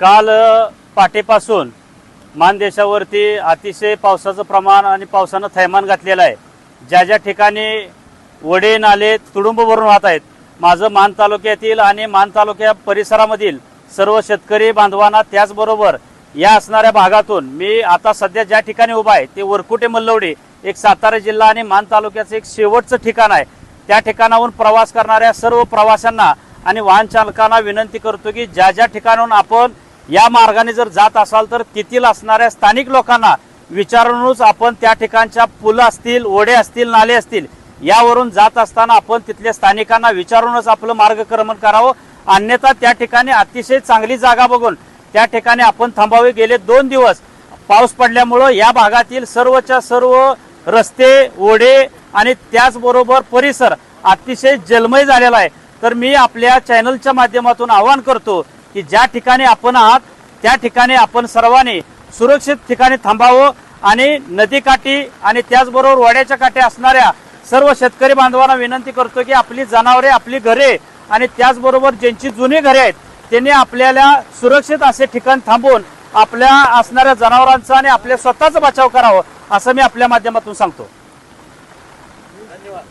काल अ, पाटेपासून मानदेशावरती अतिशय पावसाचं प्रमाण आणि पावसानं थैमान घातलेलं आहे. ज्या ज्या ठिकाणी वडे नाले तुडुंब भरून वाहत आहेत माझं मान तालुक्यातील आणि मान तालुक्या परिसरामधील सर्व शेतकरी बांधवांना त्याचबरोबर या असणाऱ्या भागातून मी आता सध्या ज्या ठिकाणी उभा आहे ते वरकुटे मल्लवडी एक सातारा जिल्हा आणि मान तालुक्याचं एक शेवटचं ठिकाण आहे. त्या ठिकाणाहून प्रवास करणाऱ्या सर्व प्रवाशांना आणि वाहन चालकांना विनंती करतो की ज्या ज्या ठिकाणाहून आपण या मार्गाने जर जात असाल तर तेथील असणाऱ्या स्थानिक लोकांना विचारूनच आपण त्या ठिकाणच्या पुलं असतील ओढे असतील नाले असतील यावरून जात असताना आपण तिथल्या स्थानिकांना विचारूनच आपलं मार्गक्रमण करावं. अन्यथा त्या ठिकाणी अतिशय चांगली जागा बघून त्या ठिकाणी आपण थांबावे. गेले दोन दिवस पाऊस पडल्यामुळं या भागातील सर्वच्या सर्व रस्ते ओढे आणि त्याचबरोबर परिसर अतिशय जलमय झालेला आहे. तर मी आपल्या चॅनलच्या माध्यमातून आवाहन करतो की ज्या ठिकाणी आपण आहात त्या ठिकाणी आपण सर्वांनी सुरक्षित ठिकाणी थांबावं आणि नदीकाठी आणि त्याचबरोबर वाड्याच्या काठी असणाऱ्या सर्व शेतकरी बांधवांना विनंती करतो की आपली जनावरे आपली घरे आणि त्याचबरोबर ज्यांची जुनी घरे आहेत त्यांनी आपल्याला सुरक्षित असे ठिकाण थांबवून आपल्या असणाऱ्या जनावरांचा आणि आपल्या स्वतःचा बचाव करावा असं मी आपल्या माध्यमातून सांगतो. धन्यवाद.